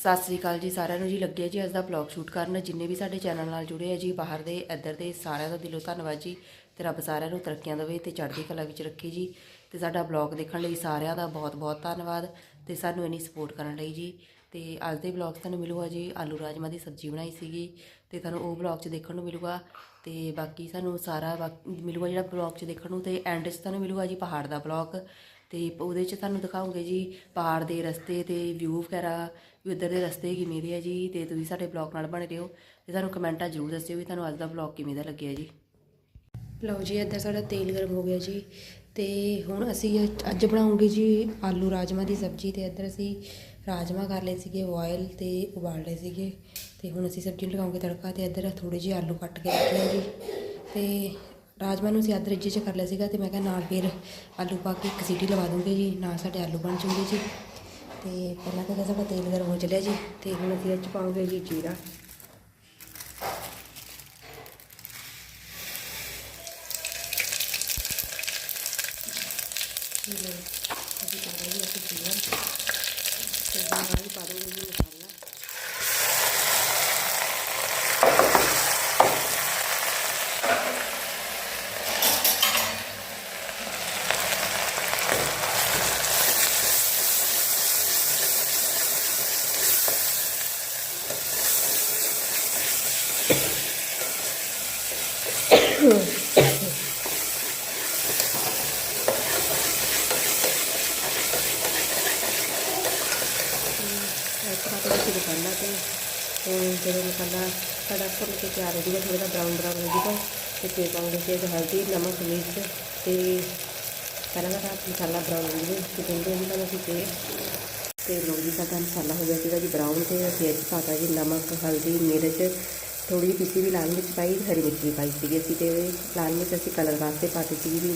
ਸਤਿ ਸ੍ਰੀ ਅਕਾਲ ਜੀ, ਸਾਰਿਆਂ ਨੂੰ ਜੀ। ਲੱਗੇ ਜੀ ਅੱਜ ਦਾ ਵਲੌਗ ਸ਼ੂਟ ਕਰਨ। ਜਿੰਨੇ ਵੀ ਸਾਡੇ ਚੈਨਲ ਨਾਲ ਜੁੜੇ ਆ ਜੀ, ਬਾਹਰ ਦੇ, ਇੱਧਰ ਦੇ, ਸਾਰਿਆਂ ਦਾ ਦਿਲੋਂ ਧੰਨਵਾਦ ਜੀ। ਤੇ ਰੱਬ ਸਾਰਿਆਂ ਨੂੰ ਤਰੱਕੀਆਂ ਦੇਵੇ ਤੇ ਚੜ੍ਹਦੀ ਕਲਾ ਵਿੱਚ ਰੱਖੇ ਜੀ। ਤੇ ਸਾਡਾ ਵਲੌਗ ਦੇਖਣ ਲਈ ਸਾਰਿਆਂ ਦਾ ਬਹੁਤ-ਬਹੁਤ ਧੰਨਵਾਦ। ਤੇ ਸਾਨੂੰ ਇੰਨੀ ਸਪੋਰਟ ਕਰਨ ਲਈ ਜੀ। ਤੇ ਅੱਜ ਦੇ ਵਲੌਗ 'ਚ ਤੁਹਾਨੂੰ ਮਿਲੂਗਾ ਜੀ, ਆਲੂ ਰਾਜਮਾ ਦੀ ਸਬਜ਼ੀ ਬਣਾਈ ਸੀਗੀ। ਤੇ ਤੁਹਾਨੂੰ ਉਹ ਵਲੌਗ 'ਚ ਦੇਖਣ ਨੂੰ ਮਿਲੂਗਾ। ਤੇ ਬਾਕੀ ਸਾਨੂੰ ਸਾਰਾ ਬਾਕ- ਮਿਲੂਗਾ ਜਿਹੜਾ ਵਲੌਗ 'ਚ ਦੇਖਣ ਨੂੰ ਤੇ ਐਂਡ 'ਚ ਤੁਹਾਨੂੰ ਮਿਲੂਗਾ ਜੀ ਪਹਾੜ ਦਾ ਵਲੌਗ ਤੇ ਉਹਦੇ 'ਚ ਤੁਹਾਨੂੰ ਦਿਖਾਉਂਗੇ ਜੀ ਪਹਾੜ ਦੇ ਰਸਤੇ ਤੇ ਵਿਊ ਵਗੈਰਾ ਵੀ ਉੱਧਰ ਦੇ ਰਸਤੇ ਕਿਵੇਂ ਦੇ ਆ ਜੀ ਤੇ ਤੁਸੀਂ ਸਾਡੇ ਬਲੌਗ ਨਾਲ ਬਣੇ ਰਹੋ ਤੇ ਸਾਨੂੰ ਕਮੈਂਟਾਂ ਜ਼ਰੂਰ ਦੱਸਿਓ ਵੀ ਤੁਹਾਨੂੰ ਅੱਜ ਦਾ ਬਲੌਗ ਕਿਵੇਂ ਦਾ ਲੱਗਿਆ ਜੀ। ਲਓ ਜੀ, ਇੱਧਰ ਸਾਡਾ ਤੇਲ ਗਰਮ ਹੋ ਗਿਆ ਜੀ ਤੇ ਹੁਣ ਅਸੀਂ ਅੱਜ- ਅੱਜ ਬਣਾਉਂਗੇ ਜੀ ਆਲੂ ਰਾਜਮਾ ਦੀ ਸਬਜ਼ੀ ਤੇ ਇੱਧਰ ਅਸੀਂ ਰਾਜਮਾ ਕਰ ਲਏ ਸੀਗੇ ਬੋਇਲ ਤੇ ਉਬਾਲ ਲਏ ਸੀਗੇ ਤੇ ਹੁਣ ਅਸੀਂ ਸਬਜ਼ੀ ਨੂੰ ਲਗਾਉਂਗੇ ਤੜਕਾ ਤੇ ਇੱਧਰ ਥੋੜੇ ਜਿਹੇ ਆਲੂ ਕੱਟ ਕੇ ਰੱਖੇ ਆ ਜੀ ਤੇ ਰਾਜਮਾਂਹ ਨੂੰ ਅਸੀਂ ਅੱਧ ਰਿੱਝੇ ਚ ਕਰ ਲਿਆ ਸੀਗਾ ਅਤੇ ਮੈਂ ਕਿਹਾ ਨਾਲ ਫਿਰ ਆਲੂ ਪਾ ਕੇ ਇੱਕ ਸੀਟੀ ਲਵਾ ਦੂੰਗੇ ਜੀ, ਨਾਲ ਸਾਡੇ ਆਲੂ ਬਣ ਜੂਗੇ ਜੀ। ਅਤੇ ਪਹਿਲਾਂ ਤਾਂ ਸਾਡਾ ਤੇਲ ਗਰਮ ਹੋ ਚੱਲਿਆ ਜੀ ਤੇ ਹੁਣ ਅਸੀਂ ਇਹ 'ਚ ਪਾਉਂਗੇ ਜੀ ਜੀਰਾ ਇਹ ਲਓ ਅਸੀਂ ਪਾ ਰਹੇ ਜੀ ਅਸੀਂ ਜੀਰਾ ਤੇ ਨਾਲ ਹੀ ਪਾ ਦੋਗੇ ਜੀ ਮਸਾਲਾ ਇਸ ਤਰ੍ਹਾਂ ਤੋਂ ਅਸੀਂ ਮਸਾਲਾ ਤੇ ਹੁਣ ਜਦੋਂ ਮਸਾਲਾ ਸਾਡਾ ਭੁੰਨ ਕੇ ਤਿਆਰ ਹੋ ਜਾਊਗਾ ਥੋੜ੍ਹਾ ਜਿਹਾ ਬਰਾਊਨ ਬਰਾਊਨ ਹੋ ਜਾਊਗਾ ਤੇ ਫਿਰ ਪਾਉਂਗੇ ਫਿਰ ਹਲਦੀ, ਨਮਕ, ਮਿਰਚ ਤੇ ਪਹਿਲਾਂ ਤਾਂ ਮਸਾਲਾ ਬਰਾਊਨ ਹੋ ਜਾਵੇ ਤੇ ਕਹਿੰਦੇ ਇਹਨਾਂ ਨੂੰ ਅਸੀਂ ਤੇ ਤੇ ਲੋ ਜੀ ਸਾਡਾ ਮਸਾਲਾ ਹੋ ਗਿਆ ਸੀਗਾ ਜੀ ਬਰਾਊਨ ਤੇ ਅਸੀਂ ਇਹ 'ਚ ਪਾਤਾ ਜੀ ਨਮਕ, ਹਲਦੀ, ਮਿਰਚ ਥੋੜੀ ਜਿਹੀ ਪਿੱਛੀ ਵੀ ਲਾਲ ਮਿਰਚ ਪਾਈ, ਹਰੀ ਮਿਰਚ ਵੀ ਪਾਈ ਸੀਗੀ ਅਸੀਂ ਤੇ ਲਾਲ ਮਿਰਚ ਅਸੀਂ ਕਲਰ ਵਾਸਤੇ ਪਾਤੀ ਸੀਗੀ ਵੀ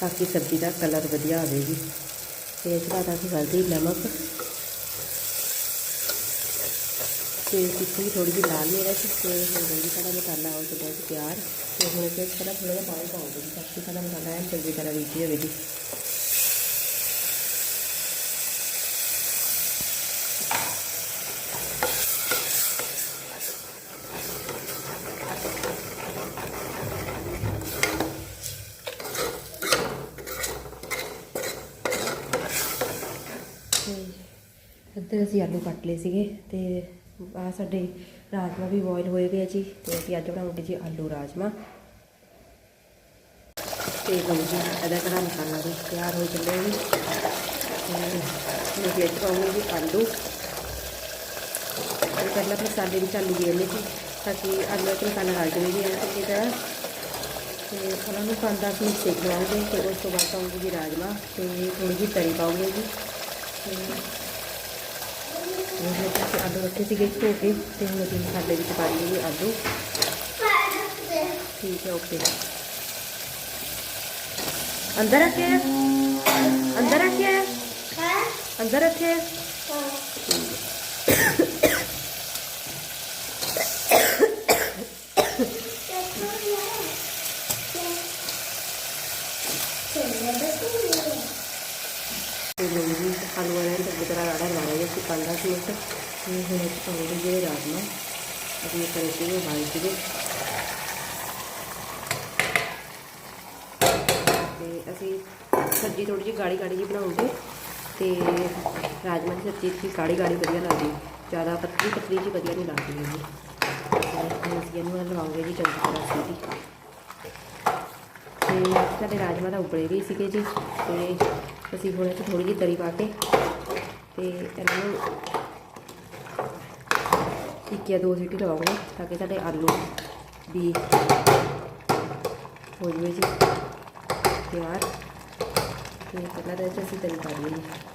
ਤਾਂ ਕਿ ਸਬਜ਼ੀ ਦਾ ਕਲਰ ਵਧੀਆ ਆਵੇ ਜੀ। ਤੇ ਇਹ 'ਚ ਪਾਤਾ ਸੀ ਹਲਦੀ, ਨਮਕ ਤੇ ਪਿੱਛੇ ਥੋੜੀ ਜਿਹੀ ਲਾਲ ਮਿਰਚ ਤੇ ਹੋ ਗਈ ਸਾਡਾ ਮਸਾਲਾ ਹੋ ਚੁੱਕਿਆ ਹੈ ਤਿਆਰ। ਤੇ ਹੁਣ ਇਸ ਸਾਡਾ ਥੋੜਾ ਜਿਹਾ ਪਾਣੀ ਪਾਉਂਗੇ ਜੀ, ਤਾਂ ਕਿ ਸਾਡਾ ਮਸਾਲਾ ਐਨ ਚੰਗੀ ਤਰ੍ਹਾਂ ਵਿੱਚ ਹੋਵੇ ਜੀ। ਇੱਧਰ ਅਸੀਂ ਆਲੂ ਕੱਟ ਲਏ ਸੀਗੇ, ਤੇ ਆ ਸਾਡੇ ਰਾਜਮਾ ਵੀ ਬੋਇਲ ਹੋਏ ਗਏ ਆ ਜੀ ਤੇ ਅਸੀਂ ਅੱਜ ਬਣਾਉਂਗੇ ਜੀ ਆਲੂ ਰਾਜਮਾ। ਤੇ ਲਓ ਜੀ, ਇਹਦਾ ਕੜਾ ਮਸਾਲਾ ਵੀ ਤਿਆਰ ਹੋ ਚੱਲਿਆ ਜੀ। ਤੇ ਮੈਂ ਵਿੱਚ ਪਾਉਂਗੀ ਜੀ ਆਲੂ। ਤੇ ਪਹਿਲਾਂ ਮਸਾਲੇ ਵਿੱਚ ਆਲੂ ਗੇਰਨੇ ਜੀ, ਤਾਂ ਕਿ ਆਲੂ ਵਿੱਚ ਮਸਾਲਾ ਰਲ ਜਾਵੇ ਜੀ ਚੰਗੀ ਤਰ੍ਹਾਂ। ਤੇ ਉਹਨਾਂ ਨੂੰ ਪੰਜ ਦਸ ਮਿੰਟ ਸੇਕ ਲਵਾਂਗੇ ਤੇ ਉਸ ਤੋਂ ਬਾਅਦ ਪਾਉਂਗੇ ਜੀ ਰਾਜਮਾ ਤੇ ਥੋੜੀ ਜਿਹੀ ਤਰੀ ਪਾਉਂਗੇ ਜੀ। ਤੇ ਉਹ ਜਿਹੜੇ ਅਸੀਂ ਆਲੂ ਰੱਖੇ ਸੀਗੇ ਧੋ ਕੇ ਤੇ ਹੁਣ ਅਸੀਂ ਮਸਾਲੇ ਵਿੱਚ ਪਾ ਲਈਏ ਆਲੂ ਠੀਕ ਹੈ ਓਕੇ ਅੰਦਰ ਰੱਖਿਆ ਹੈ? ਅੰਦਰ ਰੱਖਿਆ ਹੈ? ਅੰਦਰ ਰੱਖਿਆ ਹੈ? ਤੇ ਲਓ ਜੀ ਹੁਣ ਇਸ ਪਾਉਂਗੇ ਜਿਹੜੇ ਰਾਜਮਾ ਅਸੀਂ ਕਰੇ ਸੀਗੇ ਉਬਾਲੇ ਸੀਗੇ ਤੇ ਅਸੀਂ ਸਬਜ਼ੀ ਥੋੜੀ ਜਿਹੀ ਗਾੜੀ ਗਾੜੀ ਜਿਹੀ ਬਣਾਉਂਗੇ ਤੇ ਰਾਜਮਾ ਦੀ ਸਬਜ਼ੀ ਦੀ ਗਾੜੀ ਗਾੜੀ ਵਧੀਆ ਲੱਗਦੀ, ਜ਼ਿਆਦਾ ਪਤਲੀ ਪਤਲੀ ਜਿਹੀ ਵਧੀਆ ਨਹੀਂ ਲੱਗਦੀ ਜੀ ਤੇ ਹੁਣ ਅਸੀਂ ਇਹਨੂੰ ਲਵਾਉਂਗੇ ਜੀ ਚੰਗੀ ਤਰ੍ਹਾਂ ਸੀਟੀ ਤੇ ਸਾਡੇ ਰਾਜਮਾ ਤਾਂ ਉਬਲੇ ਵੀ ਸੀਗੇ ਜੀ, ਤੇ ਅਸੀਂ ਹੁਣ ਇਹ 'ਚ ਥੋੜੀ ਜਿਹੀ ਤਰੀ ਪਾ ਕੇ ਤੇ ਇਹਨਾਂ ਨੂੰ ਇੱਕ ਜਾਂ ਦੋ ਸੀਟੀ ਲਵਾਉਂਗੇ ਤਾਂ ਕਿ ਸਾਡੇ ਆਲੂ ਵੀ ਹੋ ਜਵੇ ਜੀ ਤਿਆਰ ਤੇ ਪਹਿਲਾਂ ਤਾਂ 'ਚ ਅਸੀਂ ਤਰੀ ਪਾ ਲਈਏ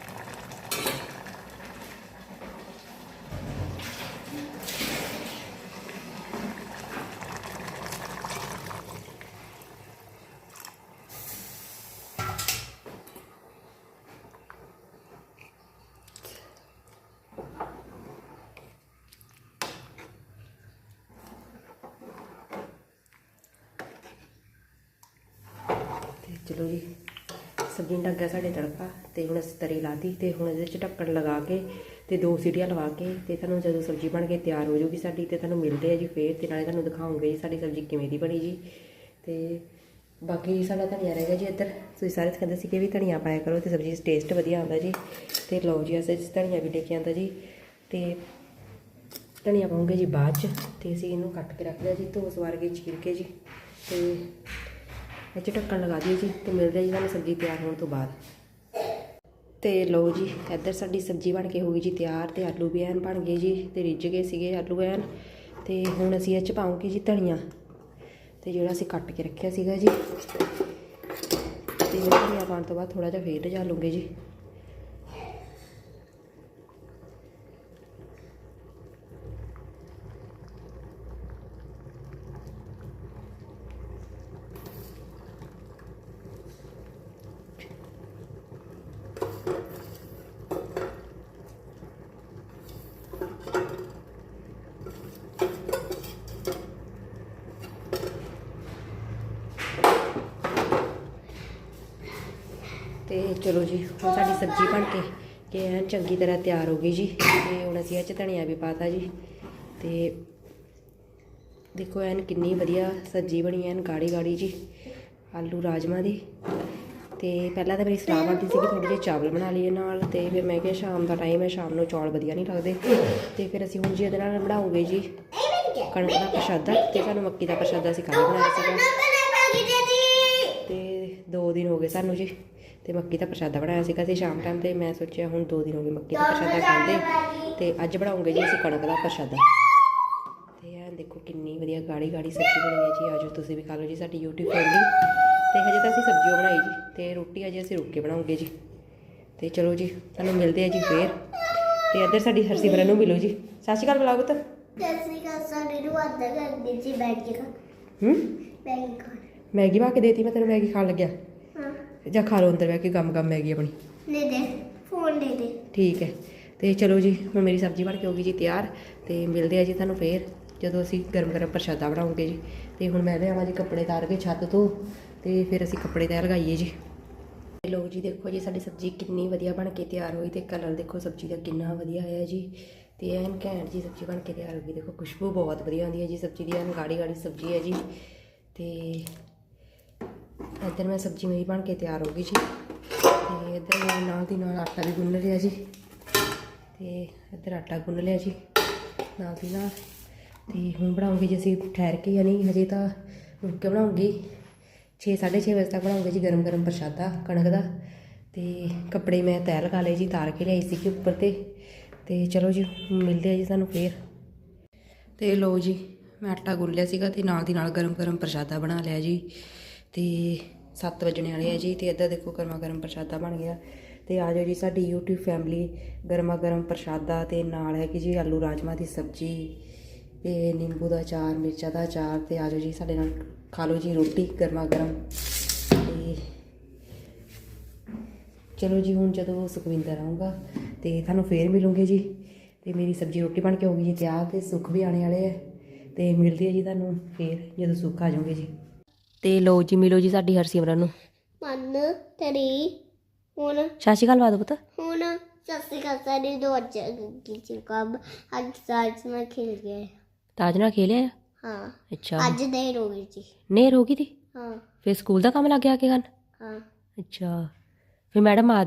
ਚਲੋ ਜੀ, ਸਬਜ਼ੀ ਨੂੰ ਲੱਗ ਗਿਆ ਸਾਡੇ ਤੜਕਾ ਤੇ ਹੁਣ ਅਸੀਂ ਤਰੀ ਲਾਤੀ ਤੇ ਹੁਣ ਇਹਦੇ ਚ ਢੱਕਣ ਲਗਾ ਕੇ ਤੇ ਦੋ ਸੀਟੀਆਂ ਲਵਾ ਕੇ ਤੇ ਤੁਹਾਨੂੰ ਜਦੋਂ ਸਬਜ਼ੀ ਬਣ ਕੇ ਤਿਆਰ ਹੋ ਜੂਗੀ ਸਾਡੀ ਤੇ ਤੁਹਾਨੂੰ ਮਿਲਦੇ ਆ ਜੀ ਫੇਰ ਤੇ ਨਾਲੇ ਤੁਹਾਨੂੰ ਦਿਖਾਉਂਗੇ ਜੀ ਸਾਡੀ ਸਬਜ਼ੀ ਕਿਵੇਂ ਦੀ ਬਣੀ ਜੀ। ਤੇ ਬਾਕੀ ਸਾਡਾ ਧਨੀਆ ਰਹਿ ਗਿਆ ਜੀ ਇੱਧਰ। ਤੁਸੀਂ ਸਾਰੇ ਕਹਿੰਦੇ ਸੀ ਕਿ ਵੀ ਧਨੀਆ ਪਾਇਆ ਕਰੋ ਤੇ ਸਬਜ਼ੀ 'ਚ ਟੇਸਟ ਵਧੀਆ ਆਉਂਦਾ ਜੀ। ਤੇ ਲਓ ਜੀ, ਅਸੀਂ ਧਨੀਆ ਵੀ ਲੈ ਕੇ ਆਂਦਾ ਜੀ। ਤੇ ਧਨੀਆ ਪਾਉਂਗੇ ਜੀ ਬਾਅਦ ਚ ਤੇ ਅਸੀਂ ਇਹਨੂੰ ਕੱਟ ਕੇ ਰੱਖ ਲਿਆ ਜੀ ਧੋ ਸਵਾਰ ਕੇ ਚੀਰ ਕੇ ਜੀ। ਤੇ ਇਹ 'ਚ ਢੱਕਣ ਲਗਾ ਦਿਓ ਜੀ ਤੇ ਮਿਲਦੇ ਜੀ ਤੁਹਾਨੂੰ ਸਬਜ਼ੀ ਤਿਆਰ ਹੋਣ ਤੋਂ ਬਾਅਦ। ਤੇ ਲਓ ਜੀ, ਇੱਧਰ ਸਾਡੀ ਸਬਜ਼ੀ ਬਣ ਕੇ ਹੋ ਗਈ ਜੀ ਤਿਆਰ ਤੇ ਆਲੂ ਵੀ ਐਨ ਬਣ ਗਏ ਜੀ ਤੇ ਰਿੱਝ ਗਏ ਸੀਗੇ ਆਲੂ ਐਨ ਤੇ ਹੁਣ ਅਸੀਂ ਇਹ 'ਚ ਪਾਉਂਗੇ ਜੀ ਧਨੀਆ ਤੇ ਜਿਹੜਾ ਅਸੀਂ ਕੱਟ ਕੇ ਰੱਖਿਆ ਸੀਗਾ ਜੀ। ਤੇ ਧਨੀਆ ਪਾਉਣ ਤੋਂ ਬਾਅਦ ਥੋੜਾ ਜਿਹਾ ਫੇਰ ਰਝਾ ਲੂੰਗੇ ਜੀ ਤੇ ਚਲੋ ਜੀ, ਹੁਣ ਸਾਡੀ ਸਬਜ਼ੀ ਬਣ ਕੇ ਕਿ ਐਨ ਚੰਗੀ ਤਰ੍ਹਾਂ ਤਿਆਰ ਹੋ ਗਈ ਜੀ, ਤੇ ਹੁਣ ਅਸੀਂ ਇਹ 'ਚ ਧਨੀਆ ਵੀ ਪਾਤਾ ਜੀ, ਤੇ ਦੇਖੋ ਐਨ ਕਿੰਨੀ ਵਧੀਆ ਸਬਜ਼ੀ ਬਣੀ ਐਨ ਗਾੜੀ ਗਾੜੀ ਜੀ, ਆਲੂ ਰਾਜਮਾ ਦੀ, ਤੇ ਪਹਿਲਾਂ ਤਾਂ ਮੇਰੀ ਸਲਾਹ ਬਣਦੀ ਸੀ ਕਿ ਥੋੜੇ ਜਿਹੇ ਚਾਵਲ ਬਣਾ ਲਈਏ ਨਾਲ, ਤੇ ਫਿਰ ਮੈਂ ਕਿਹਾ ਸ਼ਾਮ ਦਾ ਟਾਈਮ ਹੈ, ਸ਼ਾਮ ਨੂੰ ਚੌਲ ਵਧੀਆ ਨਹੀਂ ਲੱਗਦੇ, ਤੇ ਫਿਰ ਅਸੀਂ ਹੁਣ ਜੀ ਇਹਦੇ ਨਾਲ ਬਣਾਉਂਗੇ ਜੀ ਕਣਕ ਦਾ ਪ੍ਰਸ਼ਾਦਾ, ਤੇ ਸਾਨੂੰ ਮੱਕੀ ਦਾ ਪ੍ਰਸ਼ਾਦਾ ਅਸੀਂ ਕੱਲ੍ਹ ਬਣਾਇਆ ਸੀਗਾ। ਤੇ ਦੋ ਦਿਨ ਹੋ ਗਏ ਸਾਨੂੰ ਜੀ। ਤੇ ਮੱਕੀ ਦਾ ਪ੍ਰਸ਼ਾਦਾ ਬਣਾਇਆ ਸੀਗਾ ਤੇ ਸ਼ਾਮ ਟਾਈਮ ਤੇ। ਮੈਂ ਸੋਚਿਆ ਹੁਣ ਦੋ ਦਿਨ ਹੋ ਗਏ ਮੱਕੀ ਦਾ ਪ੍ਰਸ਼ਾਦਾ ਖਾਂਦੇ। ਤੇ ਅੱਜ ਬਣਾਉਂਗੇ ਜੀ ਅਸੀਂ ਕਣਕ ਦਾ ਪ੍ਰਸ਼ਾਦਾ। ਤੇ ਇਹ ਦੇਖੋ ਕਿੰਨੀ ਵਧੀਆ ਗਾੜੀ ਗਾੜੀ ਸਬਜ਼ੀ ਬਣੀ ਹੈ ਜੀ। ਆਜੋ ਤੁਸੀਂ ਵੀ ਖਾ ਲਓ ਜੀ ਸਾਡੀ YouTube ਫੈਮਿਲੀ ਤੇ ਹਜੇ ਤਾਂ ਅਸੀਂ ਸਬਜ਼ੀ ਬਣਾਈ ਜੀ। ਤੇ ਰੋਟੀ ਅਜੇ ਅਸੀਂ ਰੁੱਕ ਕੇ ਬਣਾਉਂਗੇ ਜੀ। ਤੇ ਚਲੋ ਜੀ ਸਾਨੂੰ ਮਿਲਦੇ ਆ ਜੀ ਫੇਰ। ਤੇ ਇੱਧਰ ਸਾਡੀ ਹਰਸਿਮਰਨ ਨੂੰ ਮਿਲੋ ਜੀ। ਸਤਿ ਸ਼੍ਰੀ ਅਕਾਲ ਬੁਲਾਓ ਪੁੱਤ। ਜੈਸੀ ਕਾ ਸਾਡੇ ਨੂੰ ਆਦਰ ਕਰਦੀ ਸੀ ਬੈਠ ਕੇ ਖਾ ਹੂੰ? ਬੈਠ ਖਾ ਮੈਗੀ ਕੇ ਦੇਤੀ ਮੈਂ ਤੈਨੂੰ ਮੈਗੀ ਖਾਣ ਲੱਗਿਆ। ਜਾਂ ਖਾ ਲਓ ਅੰਦਰ ਬਹਿ ਕੇ ਗਮ ਗਮ ਮੈਗੀ ਆਪਣੀ। ਲੈ ਦੇ ਫੋਨ ਦੇ ਦੇ। ਠੀਕ ਹੈ ਤੇ ਚਲੋ ਜੀ ਹੁਣ ਮੇਰੀ ਸਬਜ਼ੀ ਬਣ ਕੇ ਹੋ ਗਈ ਜੀ ਤਿਆਰ ਤੇ ਮਿਲਦੇ ਆ ਜੀ ਤੁਹਾਨੂੰ ਫੇਰ ਜਦੋਂ ਅਸੀਂ ਗਰਮ ਗਰਮ ਪ੍ਰਸ਼ਾਦਾ ਬਣਾਉਂਗੇ ਜੀ। ਤੇ ਹੁਣ ਮੈਂ ਲਿਆਵਾਂ ਜੀ ਕੱਪੜੇ ਤਾਰ ਕੇ ਛੱਤ ਤੋਂ ਤੇ ਫਿਰ ਅਸੀਂ ਕੱਪੜੇ ਤੈ ਲਗਾਈਏ ਜੀ। ਲਓ ਜੀ ਦੇਖੋ ਜੀ ਸਾਡੀ ਸਬਜ਼ੀ ਕਿੰਨੀ ਵਧੀਆ ਬਣ ਕੇ ਤਿਆਰ ਹੋਈ ਤੇ ਕਲਰ ਦੇਖੋ ਸਬਜ਼ੀ ਦਾ ਕਿੰਨਾ ਵਧੀਆ ਆਇਆ ਜੀ। ਤੇ ਐਨ ਘੈਂਟ ਜੀ ਸਬਜ਼ੀ ਬਣ ਕੇ ਤਿਆਰ ਹੋ ਗਈ ਦੇਖੋ ਖੁਸ਼ਬੂ ਬਹੁਤ ਵਧੀਆ ਆਉਂਦੀ ਹੈ ਜੀ ਸਬਜ਼ੀ ਦੀ ਐਨ ਗਾੜੀ ਗਾੜੀ ਸਬਜ਼ੀ ਹੈ ਜੀ। ਤੇ ਇੱਧਰ ਮੈਂ ਸਬਜ਼ੀ ਮੇਰੀ ਬਣ ਕੇ ਤਿਆਰ ਹੋ ਗਈ ਜੀ ਤੇ ਇੱਧਰ ਮੈਂ ਨਾਲ ਦੀ ਨਾਲ ਆਟਾ ਵੀ ਗੁੰਨ ਲਿਆ ਜੀ ਤੇ ਇੱਧਰ ਆਟਾ ਗੁੰਨ ਲਿਆ ਜੀ ਨਾਲ ਦੀ ਨਾਲ। ਤੇ ਹੁਣ ਬਣਾਉਂਗੇ ਜੀ ਅਸੀਂ ਠਹਿਰ ਕੇ ਯਾਨੀ ਹਜੇ ਤਾਂ ਰੁਕ ਕੇ ਬਣਾਉਂਗੀ 6:30 ਵਜੇ ਤੱਕ ਬਣਾਉਂਗੇ ਜੀ ਗਰਮ ਗਰਮ ਪ੍ਰਸ਼ਾਦਾ, ਕਣਕ ਦਾ। ਤੇ ਕੱਪੜੇ ਮੈਂ ਤੈਅ ਲਗਾ ਲਏ ਜੀ, ਤਾਰ ਕੇ ਲਿਆਈ ਸੀ ਕਿ ਉੱਪਰ ਤੇ। ਤੇ ਚਲੋ ਜੀ, ਮਿਲਦੇ ਆ ਜੀ ਸਾਨੂੰ ਫੇਰ। ਤੇ ਲੋ ਜੀ, ਮੈਂ ਆਟਾ ਗੁੰਨ ਲਿਆ ਸੀਗਾ ਤੇ ਨਾਲ ਦੀ ਨਾਲ ਗਰਮ ਗਰਮ ਪ੍ਰਸ਼ਾਦਾ ਬਣਾ ਲਿਆ ਜੀ। ਤੇ 7 ਵਜਣੇ ਵਾਲੇ ਆ ਜੀ, ਤੇ ਇੱਧਰ ਦੇਖੋ ਗਰਮਾ ਗਰਮ ਪ੍ਰਸ਼ਾਦਾ ਬਣ ਗਿਆ। ਤੇ ਆ ਜਾਓ ਜੀ ਸਾਡੀ YouTube ਫੈਮਿਲੀ ਗਰਮਾ ਗਰਮ ਪ੍ਰਸ਼ਾਦਾ ਤੇ ਨਾਲ ਹੈ ਕਿ ਜੀ ਆਲੂ ਰਾਜਮਾ ਦੀ ਸਬਜ਼ੀ, ਤੇ ਨਿੰਬੂ ਦਾ ਅਚਾਰ, ਮਿਰਚਾਂ ਦਾ ਅਚਾਰ, ਤੇ ਆ ਜਾਓ ਜੀ ਸਾਡੇ ਨਾਲ ਖਾ ਲਓ ਜੀ ਰੋਟੀ ਗਰਮਾ ਗਰਮ ਤੇ ਚਲੋ ਜੀ ਹੁਣ ਜਦੋਂ ਸੁਖਵਿੰਦਰ ਆਊਗਾ, ਤੇ ਤੁਹਾਨੂੰ ਫੇਰ ਮਿਲੂੰਗੇ ਜੀ। ਤੇ ਮੇਰੀ ਸਬਜ਼ੀ ਰੋਟੀ ਬਣ ਕੇ ਹੋ ਗਈ ਜੀ ਤਿਆਰ, ਤੇ ਸੁੱਖ ਵੀ ਆਣੇ ਵਾਲੇ ਆ। ਤੇ ਮਿਲਦੀ ਹੈ ਜੀ ਤੁਹਾਨੂੰ ਫੇਰ ਜਦੋਂ ਸੁੱਖ ਆ ਜਾਓਗੇ ਜੀ। ਤੇ ਲੋ ਜੀ ਮਿਲੋ ਜੀ ਸਾਡੀ ਹਰਸਿਮਰਨ ਨੂੰ। ਮਨ ਤੇਰੀ ਹੁਣ ਸਤਿ ਸ਼੍ਰੀ ਅਕਾਲ ਬਾਦੋ ਪੁੱਤ। ਹੁਣ ਸਸੀ ਕਾ ਸਾਡੇ ਦੋ ਅੱਜ ਕੀ ਕੰਮ ਅੱਜ ਸਾਜ ਮੈਂ ਖੇਲ ਗਿਆ ਤਾਜ ਨਾਲ ਖੇਲਿਆ? ਹਾਂ। ਅੱਛਾ। ਅੱਜ ਦੇਰ ਹੋ ਗਈ ਸੀ। ਨੇਰ ਹੋ ਗਈ ਤੀ ਹਾਂ। ਫੇਰ ਸਕੂਲ ਦਾ ਕੰਮ ਲੱਗ ਗਿਆ ਕਿ ਕਰਨ? ਹਾਂ। ਅੱਛਾ। ਫੇਰ ਮੈਡਮ ਆ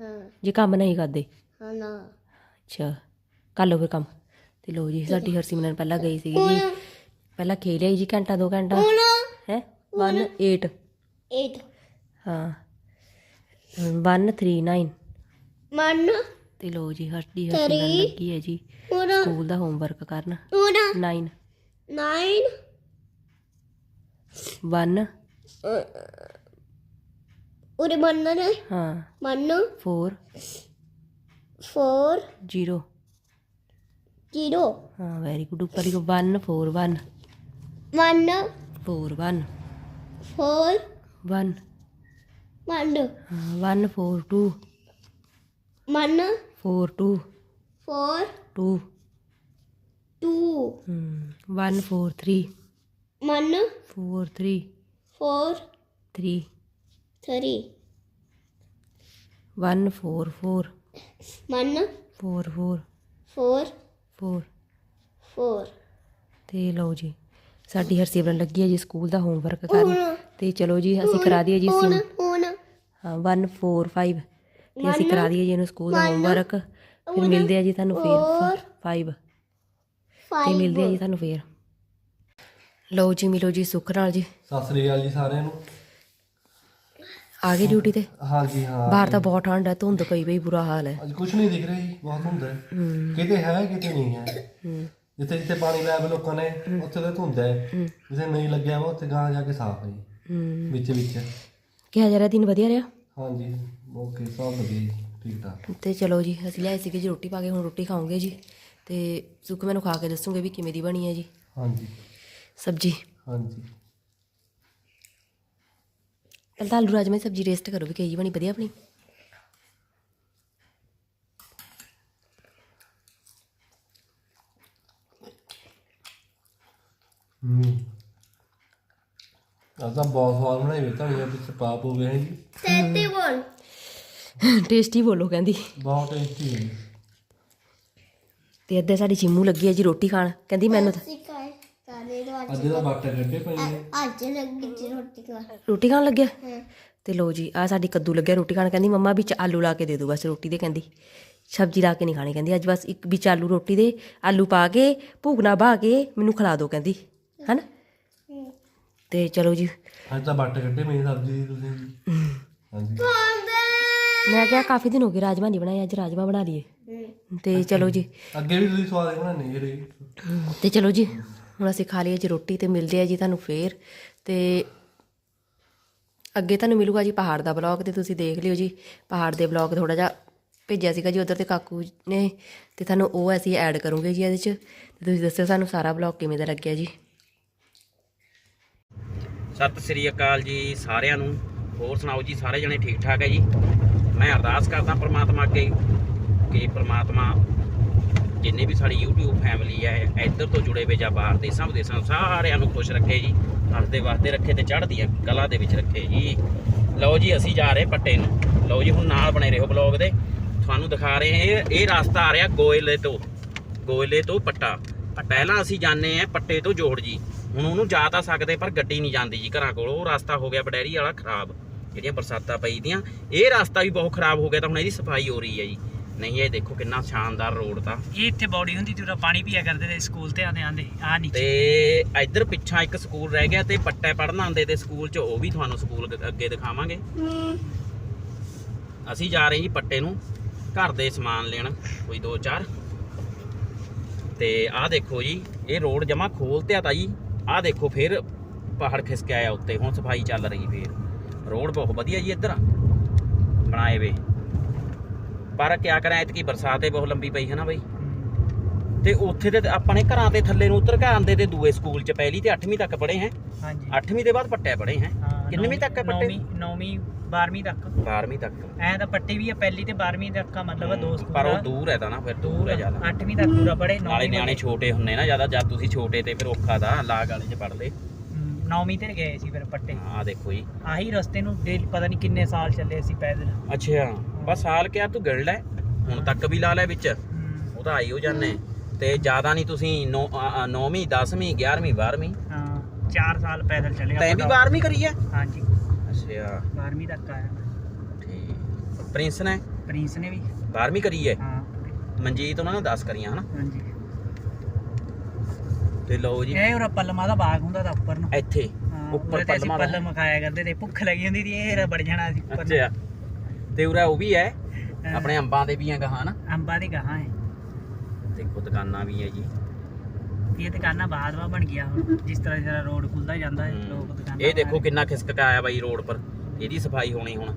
ਹਾਂ। ਜੇ ਕੰਮ ਨਹੀਂ ਕਰਦੇ? ਹਾਂ ਨਾ। ਅੱਛਾ। ਕਰ ਲਓ ਫਿਰ ਕੰਮ। ਤੇ ਲੋ ਜੀ ਸਾਡੀ ਹਰਸਿਮਰਨ ਪਹਿਲਾਂ ਗਈ ਸੀਗੀ ਜੀ। ਪਹਿਲਾਂ ਖੇਲਿਆ ਜੀ ਘੰਟਾ ਦੋ ਘੰਟਾ। ਹੁਣ ਹੈ? 1 8 8 ਹਾਂ। 139 ਮਨ ਤੇ ਲੋ ਜੀ ਹਰਦੀ ਹਰਸਿਮਰਨ ਲੱਗੀ ਹੈ ਜੀ। ਸਕੂਲ ਦਾ ਹੋਮਵਰਕ ਕਰਨ। ਹੁਣ 9 9 1 ਉਰੇ ਮਨ ਨੇ ਹਾਂ। ਮਨ 4 4 0 0 ਹਾਂ ਵੈਰੀ ਗੁੱਡ ਉੱਪਰ ਹੀ 1 4 1 ਮਨ 4 1 4 1 ਹਾਂ 1 4 2 ਮਨ 4 2 4 2 2 ਹਮ 1 4 3 ਮਨ 4 3 4 3 3 1 4 4 ਮਨ 4 4 4 4 4 ਤੇ ਲਓ ਜੀ। ਸਾਡੀ ਹਰਸਿਮਰਨ ਲੱਗੀ ਹੈ ਜੀ ਸਕੂਲ ਦਾ ਹੋਮਵਰਕ ਕਰਨ। ਤੇ ਚਲੋ ਜੀ ਅਸੀਂ ਕਰਾ ਦਈਏ ਜੀ ਹੁਣ ਹਾਂ 1 4 5 ਤੇ ਅਸੀਂ ਕਰਾ ਦਈਏ ਜੀ ਇਹਨੂੰ ਸਕੂਲ ਦਾ ਹੋਮਵਰਕ ਫਿਰ ਮਿਲਦੇ ਆ ਜੀ ਤੁਹਾਨੂੰ ਫੇਰ। 5 ਤੇ 5 ਮਿਲਦੇ ਆ ਜੀ ਤੁਹਾਨੂੰ ਫੇਰ। ਲਓ ਜੀ ਮਿਲੋ ਜੀ ਸੁੱਖ ਨਾਲ ਜੀ। ਸਤਿ ਸ੍ਰੀ ਅਕਾਲ ਜੀ ਸਾਰਿਆਂ ਨੂੰ। ਆ ਗਏ ਡਿਊਟੀ ਤੇ? ਹਾਂਜੀ ਹਾਂ। ਬਾਹਰ ਤਾਂ ਬਹੁਤ ਠੰਡ ਹੈ ਧੁੰਦ ਪਈ ਪਈ ਬੁਰਾ ਹਾਲ ਹੈ। ਅੱਜ ਕੁਝ ਨਹੀਂ ਦਿਖ ਰਿਹਾ ਜੀ ਬਹੁਤ ਹੁੰਦਾ ਹੈ। ਹੂੰ। ਕਿਤੇ ਹੈ ਕਿਤੇ ਨਹੀਂ ਹੈ। ਹੂੰ। ਜਿੱਥੇ ਜਿੱਥੇ ਪਾਣੀ ਲਾਇਆ ਵਾ ਲੋਕਾਂ ਨੇ ਉੱਥੇ ਤਾਂ ਧੁੰਦ ਹੈ। ਜਿੱਥੇ ਨਹੀਂ ਲੱਗਿਆ ਵਾ ਉੱਥੇ ਗਾਂ ਜਾ ਕੇ ਸਾਫ਼ ਹੈ ਜੀ। ਹੂੰ। ਵਿੱਚ ਵਿੱਚ। ਕਿਹਾ ਜਰਾ ਦਿਨ ਵਧੀਆ ਰਿਹਾ? ਹਾਂਜੀ। ਓਕੇ ਸਭ ਵਧੀਆ ਜੀ ਠੀਕ ਠਾਕ। ਤੇ ਚਲੋ ਜੀ ਅਸੀਂ ਲਿਆਏ ਸੀਗੇ ਜੀ ਰੋਟੀ ਪਾ ਕੇ ਹੁਣ ਰੋਟੀ ਖਾਵਾਂਗੇ ਜੀ। ਤੇ ਸੁੱਖ ਮੈਨੂੰ ਖਾ ਕੇ ਦੱਸੂਗੇ ਵੀ ਕਿਵੇਂ ਦੀ ਬਣੀ ਹੈ ਜੀ? ਹਾਂਜੀ। ਸਬਜੀ? ਹਾਂਜੀ। ਪਹਿਲਾਂ ਤਾਂ ਆਲੂ ਰਾਜਮਾ ਦੀ ਸਬਜੀ ਰੇਸਟ ਕਰੋ ਵੀ ਕਿਹੋ ਬਣੀ ਵਧੀਆ ਬਣੀ? ਤਾਂ ਬਹੁਤ ਸਵਾਦ ਬਣਾਈ ਹੋਈ ਧਨੀਆ ਵਿੱਚ ਪਾਪ ਹੋ ਗਿਆ ਜੀ। 31 ਟੇਸਟੀ ਬੋਲੋ ਕਹਿੰਦੀ। ਬਹੁਤ ਟੇਸਟੀ ਹੈ ਜੀ। ਤੇ ਅੱਧੇ ਸਾਡੀ ਚਿੰਮੂ ਲੱਗੀ ਹੈ ਜੀ ਰੋਟੀ ਖਾਣ। ਕਹਿੰਦੀ ਮੈਨੂੰ ਤਾਂ ਸਿਕਾਇ ਸਾਰੇ ਨੂੰ ਅੱਜ ਅੱਜ ਦਾ ਬਾਟਾ ਕੱਢੇ ਪਏ ਨੇ। ਅੱਜ ਲੱਗੀ ਜੀ ਰੋਟੀ ਖਾ ਰੋਟੀ ਖਾਣ ਲੱਗਿਆ? ਹਾਂ। ਤੇ ਲੋ ਜੀ ਆ ਸਾਡੀ ਕੱਦੂ ਲੱਗਿਆ ਰੋਟੀ ਖਾਣ। ਕਹਿੰਦੀ ਮੰਮਾ ਵਿੱਚ ਆਲੂ ਲਾ ਕੇ ਦੇ ਦਿਓ ਬਸ ਰੋਟੀ ਦੇ ਕਹਿੰਦੀ। ਸਬਜ਼ੀ ਲਾ ਕੇ ਨਹੀਂ ਖਾਣੀ ਕਹਿੰਦੀ। ਅੱਜ ਬਸ ਇੱਕ ਵਿੱਚ ਆਲੂ ਰੋਟੀ ਦੇ ਆਲੂ ਪਾ ਕੇ ਭੂਗਣਾ ਬਾ ਕੇ ਮੈਨੂੰ ਖਿਲਾ ਦਿਓ ਕਹਿੰਦੀ। ਹਨ? ਹੂੰ ਤੇ ਚਲੋ ਜੀ। ਅੱਜ ਤਾਂ ਬਾਟਾ ਕੱਢੇ ਮੇਰੀ ਸਬਜ਼ੀ ਦੀ ਤੁਸੀਂ। ਹਾਂਜੀ। ਮੈਂ ਕਿਹਾ ਕਾਫੀ ਦਿਨ ਹੋ ਗਏ ਰਾਜਮਾ ਨਹੀਂ ਬਣਾਏ ਅੱਜ ਰਾਜਮਾ ਬਣਾ ਲਈਏ। ਤੇ ਚਲੋ ਜੀ। ਅੱਗੇ ਵੀ ਤੁਸੀਂ ਸਵਾਦ ਬਣਾਉਂਦੇ ਜਿਹੜੇ। ਤੇ ਚਲੋ ਜੀ ਹੁਣ ਅਸੀਂ ਖਾ ਲਈਏ ਜੀ ਰੋਟੀ ਤੇ ਮਿਲਦੇ ਆ ਜੀ ਤੁਹਾਨੂੰ ਫੇਰ। ਤੇ ਅੱਗੇ ਤੁਹਾਨੂੰ ਮਿਲੂਗਾ ਜੀ ਪਹਾੜ ਦਾ ਬਲੌਗ ਤੇ ਤੁਸੀਂ ਦੇਖ ਲਿਓ ਜੀ। ਪਹਾੜ ਦੇ ਬਲੌਗ ਥੋੜਾ ਜਿਹਾ ਭੇਜਿਆ ਸੀਗਾ ਜੀ ਉਧਰ ਤੇ ਕਾਕੂ ਨੇ। ਤੇ ਤੁਹਾਨੂੰ ਉਹ ਅਸੀਂ ਐਡ ਕਰੂਗੇ ਜੀ ਇਹਦੇ 'ਚ। ਤੇ ਤੁਸੀਂ ਦੱਸਿਓ ਸਾਨੂੰ ਸਾਰਾ ਬਲੌਗ ਕਿਵੇਂ ਦਾ ਲੱਗਿਆ ਜੀ। ਸਤਿ ਸ੍ਰੀ ਅਕਾਲ ਜੀ ਸਾਰਿਆਂ ਨੂੰ। ਹੋਰ ਸੁਣਾਓ ਜੀ, ਸਾਰੇ ਜਣੇ ਠੀਕ ਠਾਕ ਹੈ ਜੀ? ਮੈਂ ਅਰਦਾਸ ਕਰਦਾ ਪ੍ਰਮਾਤਮਾ ਅੱਗੇ ਕਿ ਪ੍ਰਮਾਤਮਾ ਜਿੰਨੇ ਵੀ ਸਾਡੀ YouTube ਫੈਮਿਲੀ ਹੈ, ਇੱਧਰ ਤੋਂ ਜੁੜੇ ਹੋਏ ਜਾਂ ਬਾਹਰ ਦੇਸ਼ਾਂ ਵਿਦੇਸ਼ਾਂ ਸਾਰਿਆਂ ਨੂੰ ਖੁਸ਼ ਰੱਖੇ ਜੀ। ਹੱਸਦੇ ਵਾਸਤੇ ਰੱਖੇ ਤੇ ਚੜ੍ਹਦੀਆਂ ਕਲਾ ਦੇ ਵਿੱਚ ਰੱਖੇ ਜੀ। ਲਓ ਜੀ, ਅਸੀਂ ਜਾ ਰਹੇ ਪੱਟੇ ਨੂੰ। ਲਓ ਜੀ, ਹੁਣ ਨਾਲ ਬਣੇ ਰਹੋ ਬਲੌਗ ਦੇ। ਤੁਹਾਨੂੰ ਦਿਖਾ ਰਹੇ ਹਾਂ, ਇਹ ਇਹ ਰਸਤਾ ਆ ਰਿਹਾ ਗੋਇਲੇ ਤੋਂ। ਗੋਇਲੇ ਤੋਂ ਪੱਟਾ। ਪਹਿਲਾਂ ਅਸੀਂ ਜਾਂਦੇ ਆ ਪੱਟੇ ਤੋਂ ਜੋੜ ਜੀ। ਹੁਣ ਉਹਨੂੰ ਜਾ ਤਾਂ ਸਕਦੇ ਪਰ ਗੱਡੀ ਨਹੀਂ ਜਾਂਦੀ ਜੀ ਘਰਾਂ ਕੋਲ। ਉਹ ਰਸਤਾ ਹੋ ਗਿਆ ਬਡੈਰੀ ਵਾਲਾ ਖਰਾਬ ਜਿਹੜੀਆਂ ਬਰਸਾਤਾਂ ਪਈ ਦੀਆਂ। ਇਹ ਰਸਤਾ ਵੀ ਬਹੁਤ ਖਰਾਬ ਹੋ ਗਿਆ ਤਾਂ ਹੁਣ ਇਹਦੀ ਸਫ਼ਾਈ ਹੋ ਰਹੀ ਹੈ ਜੀ। ਨਹੀਂ ਇਹ ਦੇਖੋ ਕਿੰਨਾ ਸ਼ਾਨਦਾਰ ਰੋਡ ਤਾਂ। ਇਹ ਇੱਥੇ ਬੌਡੀ ਹੁੰਦੀ ਤੇ ਪਾਣੀ ਪੀਆ ਕਰਦੇ ਤੇ ਸਕੂਲ ਤੇ ਆਂਦੇ ਆਂਦੇ ਆ ਨੀਚੇ। ਤੇ ਇੱਧਰ ਪਿੱਛਾ ਇੱਕ ਸਕੂਲ ਰਹਿ ਗਿਆ ਤੇ ਪੱਟੇ ਪੜਨ ਆਉਂਦੇ ਤੇ ਸਕੂਲ 'ਚ ਉਹ ਵੀ ਤੁਹਾਨੂੰ ਸਕੂਲ ਅੱਗੇ ਦਿਖਾਵਾਂਗੇ। ਅਸੀਂ ਜਾ ਰਹੇ ਜੀ ਪੱਟੇ ਨੂੰ ਘਰ ਦੇ ਸਮਾਨ ਲੈਣ ਕੋਈ ਦੋ ਚਾਰ। ਤੇ ਆਹ ਦੇਖੋ ਜੀ ਇਹ ਰੋਡ ਜਮਾ ਖੋਲਤਿਆ ਤਾਂ ਜੀ। ਆਹ ਦੇਖੋ ਫਿਰ ਪਹਾੜ ਖਿਸਕ ਆਇਆ ਉੱਤੇ ਹੁਣ ਸਫ਼ਾਈ ਚੱਲ ਰਹੀ ਫੇਰ। ਰੋਡ ਬਹੁਤ ਵਧੀਆ ਜੀ ਇੱਧਰ। ਬਣਾਏ ਵੇ। ਪਰ ਕਿਆ ਕਰਾਂ ਇਤਕੀ ਬਰਸਾਤੇ ਬਹੁਤ ਲੰਬੀ ਪਈ ਹੈ ਨਾ ਬਈ। ਤੇ ਉੱਥੇ ਤੇ ਆਪਣੇ ਘਰਾਂ ਦੇ ਥੱਲੇ ਨੂੰ ਉਤਰ ਕੇ ਆਂਦੇ ਤੇ ਦੂਏ ਸਕੂਲ ਚ ਪਹਿਲੀ ਤੇ 8ਵੀਂ ਤੱਕ ਪੜ੍ਹੇ ਹੈ। ਹਾਂਜੀ। 8ਵੀਂ ਦੇ ਬਾਅਦ ਪੱਟੇ ਪੜ੍ਹੇ ਹੈ। ਹਾਂ, ਕਿੰਨਵੀਂ ਤੱਕ ਹੈ ਪੱਟੇ? ਨੌਵੀਂ ਨੌਵੀਂ 12ਵੀਂ ਤੱਕ। 12ਵੀਂ ਤੱਕ। ਐ ਤਾਂ ਪੱਟੀ ਵੀ ਆ ਪਹਿਲੀ ਤੇ 12ਵੀਂ ਤੱਕ ਆ ਮਤਲਬ ਆ ਦੋ ਸਕੂਲ ਪਰ ਉਹ ਆ। ਦੂਰ ਹੈ ਤਾਂ ਨਾ ਫਿਰ ਦੂਰ ਹੈ ਜ਼ਿਆਦਾ। 8ਵੀਂ ਤੱਕ ਪੂਰਾ ਪੜੇ ਨਾਲੇ ਨਿਆਣੇ ਛੋਟੇ ਹੁੰਨੇ ਨਾ ਜ਼ਿਆਦਾ ਜਦ ਤੁਸੀਂ ਛੋਟੇ ਤੇ ਫਿਰ ਔਖਾ ਦਾ ਲਾਗ ਵਾਲੇ ਚ ਪੜਦੇ ਨੌਵੀਂ ਤੇ ਗਏ ਸੀ ਫਿਰ ਪੱਟੇ। ਆਹ ਦੇਖੋ ਜੀ। ਆਹੀ ਰਸਤੇ ਨੂੰ ਪਤਾ ਨਹੀਂ ਕਿੰਨੇ ਸਾਲ ਚੱਲੇ ਸੀ ਪੈਦਲ। ਅੱਛਾ ਬਸ ਸਾਲ ਕਿਆ ਤੂੰ ਗਿਣ ਲੈ ਹੁਣ ਤੱਕ ਵੀ ਲਾ ਲੈ ਵਿੱਚ। ਉਹ ਤਾਂ ਆਈ ਹੋ ਜਾਂਦੇ। ਤੇ ਜ਼ਿਆਦਾ ਨਹੀਂ ਤੁਸੀਂ 9ਵੀਂ 10ਵੀਂ 11ਵੀਂ 12ਵੀਂ ਹਾਂ। 4 ਸਾਲ ਪੈਦਲ ਚੱਲੇ ਤੈਂ ਵੀ ਆਪਾਂ 12ਵੀਂ ਕਰੀ ਆ? ਹਾਂਜੀ। ਅੱਛਾ। 12ਵੀਂ ਤੱਕ ਆਇਆ ਠੀਕ। ਪ੍ਰਿੰਸ ਨੇ? ਪ੍ਰਿੰਸ ਨੇ ਵੀ। 12ਵੀਂ ਕਰੀ ਹੈ ਹਾਂ। ਮਨਜੀਤ ਉਹਨਾਂ ਨੇ 10 ਕਰੀਆਂ ਹਨਾ? ਹਾਂਜੀ। ਤੇ ਲਓ ਜੀ। ਇਹ ਉਰਾ ਪੱਲਮਾ ਦਾ ਬਾਗ ਹੁੰਦਾ ਤਾਂ ਉੱਪਰ ਨੂੰ। ਇੱਥੇ। ਉੱਪਰ ਤੇ ਪੱਲਮਾਂ ਦਾ। ਪੱਲਮ ਖਾਇਆ ਕਰਦੇ ਤੇ ਭੁੱਖ ਲੱਗੀ ਹੁੰਦੀ ਸੀ ਇਹ ਬੜ ਜਾਣਾ ਸੀ ਉੱਪਰ। ਅੱਛਾ। ਤੇ ਉਰਾ ਉਹ ਵੀ ਹੈ? ਆਪਣੇ ਅੰਬਾਂ ਦੇ ਵੀ ਆ ਗਾਹਾਂ ਨਾ ਅੰਬਾਂ ਦੀ ਗਾਹਾਂ ਹੈ। ਦੇਖੋ ਦੁਕਾਨਾਂ ਵੀ ਹੈ ਜੀ। ਇਹ ਦੁਕਾਨਾਂ ਬਾਅਦ ਵਾ ਬਣ ਗਿਆ ਹੁਣ ਜਿਸ ਤਰ੍ਹਾਂ ਜਿਹੜਾ ਰੋਡ ਖੁੱਲਦਾ ਜਾਂਦਾ ਹੈ। ਲੋਕ ਦੁਕਾਨਾਂ ਇਹ ਦੇਖੋ ਕਿੰਨਾ ਖਿਸਕ ਕੇ ਆਇਆ ਬਾਈ ਰੋਡ ਪਰ ਇਹਦੀ ਸਫ਼ਾਈ ਹੋਣੀ ਹੁਣ।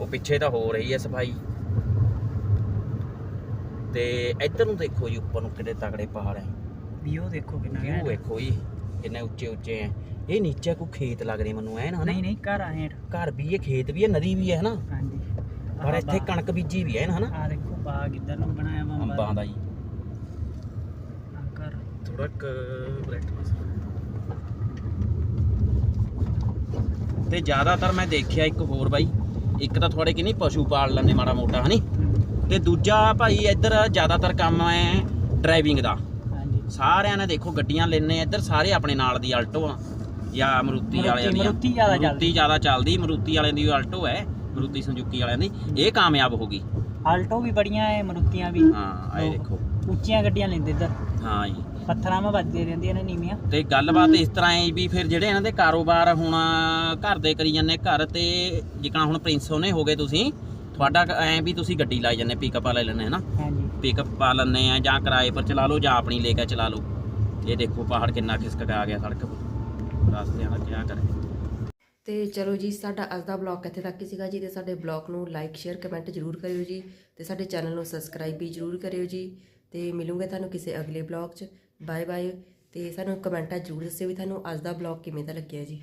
ਉਹ ਪਿੱਛੇ ਤਾਂ ਹੋ ਰਹੀ ਹੈ ਸਫ਼ਾਈ। ਤੇ ਇੱਧਰ ਨੂੰ ਦੇਖੋ ਜੀ ਉੱਪਰ ਨੂੰ ਕਿੰਨੇ ਤਗੜੇ ਪਹਾੜ ਹੈ। ਰਹੇ। ਵੀ ਉਹ ਦੇਖੋ ਕਿੰਨਾ ਘੈਂਟ। ਵੇਖੋ ਜੀ ਕਿੰਨੇ ਉੱਚੇ ਉੱਚੇ ਹੈ। ਇਹ ਨੀਚੇ ਕੋਈ ਖੇਤ ਲੱਗ ਰਹੇ ਮੈਨੂੰ ਐ ਨਾ ਨਹੀਂ ਨਹੀਂ ਘਰ ਆਏ ਹੇਠ। ਘਰ ਵੀ ਹੈ ਖੇਤ ਵੀ ਹੈ ਨਦੀ ਵੀ ਹੈ ਹਨਾ? ਹਾਂਜੀ। ਪਰ ਇੱਥੇ ਕਣਕ ਬੀਜੀ ਵੀ ਹੈ ਨਾ ਹਨਾ? ਆ ਦੇਖੋ ਬਾਗ ਇੱਧਰ ਨੂੰ ਬਣਾਇਆ ਵਾ ਅੰਬਾਂ ਦਾ ਜੀ। ਥੋੜਾ ਬ੍ਰਾਈਟਨੈਸ ਤੇ ਜ਼ਿਆਦਾਤਰ ਮੈਂ ਦੇਖਿਆ ਇੱਕ ਹੋਰ ਬਾਈ ਇੱਕ ਤਾਂ ਤੁਹਾਡੇ ਕਿ ਨਹੀਂ ਪਸ਼ੂ ਪਾਲ ਲੈਂਦੇ ਮਾੜਾ ਮੋਟਾ ਹਨੀ? ਤੇ ਦੂਜਾ ਭਾਈ ਇੱਧਰ ਜ਼ਿਆਦਾਤਰ ਕੰਮ ਹੈ ਡਰਾਈਵਿੰਗ ਦਾ। ਹਾਂਜੀ। ਸਾਰਿਆਂ ਨੇ ਦੇਖੋ ਗੱਡੀਆਂ ਲੈਣੇ ਇੱਧਰ ਸਾਰੇ ਆਪਣੇ ਨਾਲ ਦੀ ਆਲਟੋ ਆ ਜਾਂ ਮਰੂਤੀ ਵਾਲਿਆਂ ਦੀ ਮਰੂਤੀ ਜ਼ਿਆਦਾ ਚੱਲਦੀ। ਮਰੂਤੀ ਜ਼ਿਆਦਾ ਚੱਲਦੀ ਮਰੂਤੀ ਵਾਲਿਆਂ ਦੀ ਆਲਟੋ ਹੈ ਮਰੂਤੀ ਸੰਜੂਕੀ ਵਾਲਿਆਂ ਦੀ। ਇਹ ਕਾਮਯਾਬ ਹੋ ਗਈ। ਆਲਟੋ ਵੀ ਬੜੀਆਂ ਐ ਮਰੂਤੀਆਂ ਵੀ। ਹਾਂ ਇਹ ਦੇਖੋ। ਉੱਚੀਆਂ ਗੱਡੀਆਂ ਲੈਂਦੇ ਇੱਧਰ। ਹਾਂ ਜੀ। ਪੱਥਰਾਂ 'ਮਾ ਵੱਜਦੇ ਰਹਿੰਦੀਆਂ ਨੇ ਨੀਵੀਆਂ। ਤੇ ਗੱਲਬਾਤ ਇਸ ਤਰ੍ਹਾਂ ਹੈ ਵੀ ਫਿਰ ਜਿਹੜੇ ਇਹਨਾਂ ਦੇ ਕਾਰੋਬਾਰ ਹੁਣ ਘਰ ਦੇ ਕਰੀ ਜਾਂਦੇ ਘਰ ਤੇ ਜਿਕਣਾ ਹੁਣ ਪ੍ਰਿੰਸ ਉਹਨੇ ਹੋ ਗਏ ਤੁਸੀਂ ਤੁਹਾਡਾ ਐ ਵੀ ਤੁਸੀਂ ਗੱਡੀ ਲਾਈ ਜਾਂਦੇ ਪਿਕਅਪ ਲੈ ਲੈਣੇ ਹਨਾ? ਹਾਂਜੀ। ਪਿਕਅਪ ਪਾ ਲੈਂਦੇ ਆ ਜਾਂ ਕਿਰਾਏ ਪਰ ਚਲਾ ਲਓ ਜਾਂ ਆਪਣੀ ਲੈ ਕੇ ਚਲਾ ਲਓ। ਇਹ ਦੇਖੋ ਪਹਾੜ ਕਿੰਨਾ ਖਿਸਕ ਆ ਗਿਆ ਸੜਕ ਰਸਤੇ ਨਾਲ ਕੀ ਕਰੇ। ਤੇ ਚਲੋ ਜੀ ਸਾਡਾ ਅੱਜ ਦਾ ਬਲੌਗ ਇੱਥੇ ਤੱਕ ਹੀ ਸੀਗਾ ਜੀ ਤੇ ਸਾਡੇ ਬਲੌਗ ਨੂੰ ਲਾਈਕ ਸ਼ੇਅਰ ਕਮੈਂਟ ਜ਼ਰੂਰ ਕਰਿਓ ਜੀ ਤੇ ਸਾਡੇ ਚੈਨਲ ਨੂੰ ਸਬਸਕ੍ਰਾਈਬ ਵੀ ਜ਼ਰੂਰ ਕਰਿਓ ਜੀ ਤੇ ਮਿਲੂਗੇ ਤੁਹਾਨੂੰ ਕਿਸੇ ਅਗਲੇ ਬਲੌਗ 'ਚ। ਬਾਏ ਬਾਏ ਤੇ ਸਾਨੂੰ ਕਮੈਂਟਾਂ ਜ਼ਰੂਰ ਦੱਸਿਓ ਵੀ ਤੁਹਾਨੂੰ ਅੱਜ ਦਾ ਬਲੌਗ ਕਿਵੇਂ ਦਾ ਲੱਗਿਆ ਜੀ।